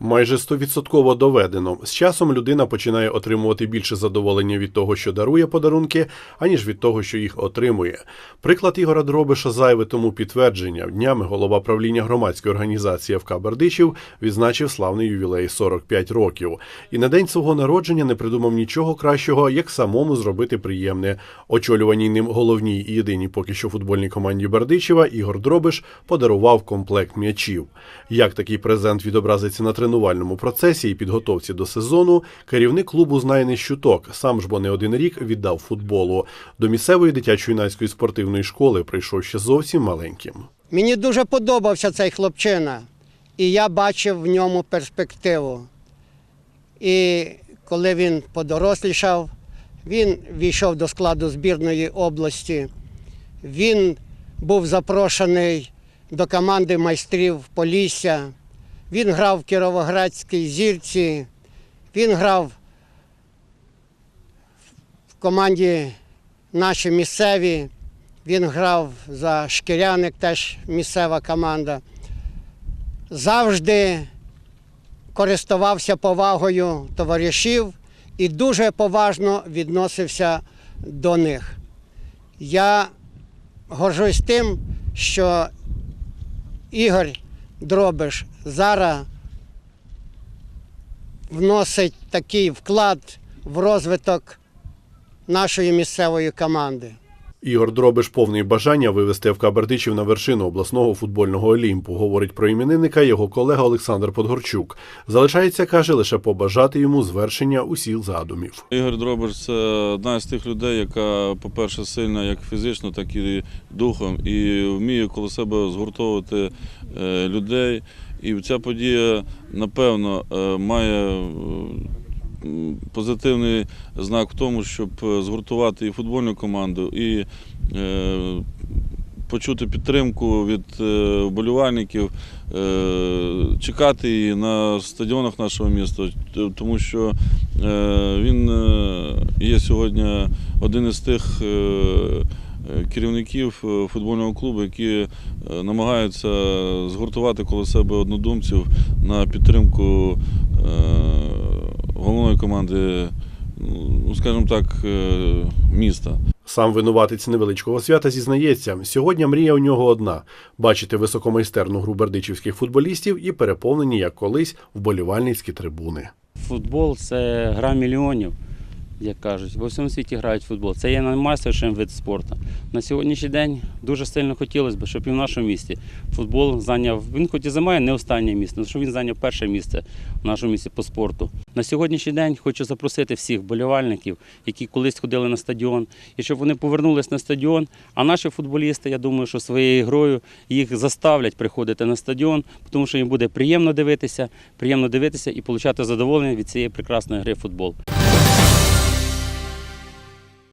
Майже стовідсотково доведено. З часом людина починає отримувати більше задоволення від того, що дарує подарунки, аніж від того, що їх отримує. Приклад Ігора Дробиша зайве тому підтвердження. Днями голова правління громадської організації ФК Бердичів відзначив славний ювілей 45 років. І на день свого народження не придумав нічого кращого, як самому зробити приємне. Очолюваній ним головній і єдиній поки що футбольній команді Бердичева Ігор Дробиш подарував комплект м'ячів. Як такий презент відобразиться на тренувальному процесі і підготовці до сезону, керівник клубу знає не щуток. Сам ж бо не один рік віддав футболу. До місцевої дитячо-юнацької спортивної школи прийшов ще зовсім маленьким. Мені дуже подобався цей хлопчина, і я бачив в ньому перспективу. І коли він подорослішав, він війшов до складу збірної області. Він був запрошений до команди майстрів Полісся. Він грав в Кіровоградській зірці, він грав в команді наші місцеві. Він грав за шкіряник, теж місцева команда. Завжди користувався повагою товаришів і дуже поважно відносився до них. Я горжусь тим, що Ігор Дробиш зараз вносить такий вклад в розвиток нашої місцевої команди. Ігор Дробиш повний бажання вивести ФК Бердичів на вершину обласного футбольного олімпу. Говорить про іменинника його колега Олександр Подгорчук. Залишається, каже, лише побажати йому звершення усіх задумів. Ігор Дробиш це одна з тих людей, яка, по-перше, сильна як фізично, так і духом, і вміє коло себе згуртовувати е, людей. І ця подія, напевно, е, має позитивний знак в тому, щоб е, згуртувати і футбольну команду, і е, почути підтримку від е, вболівальників, чекати її на стадіонах нашого міста, тому що він є сьогодні один із тих. Керівників футбольного клубу, які намагаються згуртувати коло себе однодумців на підтримку команди, ну скажімо так, е, міста. Сам винуватець невеличкого свята зізнається, сьогодні мрія у нього одна бачити високомайстерну гру бердичівських футболістів і переповнені, як колись, вболівальницькі трибуни. Футбол це гра мільйонів, як кажуть. Во всьому світі грають в футбол. Це є наймайстершим вид спорту. На сьогоднішній день дуже сильно хотілося б, щоб і в нашому місті футбол зайняв. Він хоч і займає не останнє місце, але щоб він зайняв перше місце в нашому місті по спорту. На сьогоднішній день хочу запросити всіх болівальників, які колись ходили на стадіон, і щоб вони повернулись на стадіон. А наші футболісти, я думаю, що своєю грою їх заставлять приходити на стадіон, тому що їм буде приємно дивитися, приємно дивитися і отримати задоволення від цієї прекрасної гри в футбол.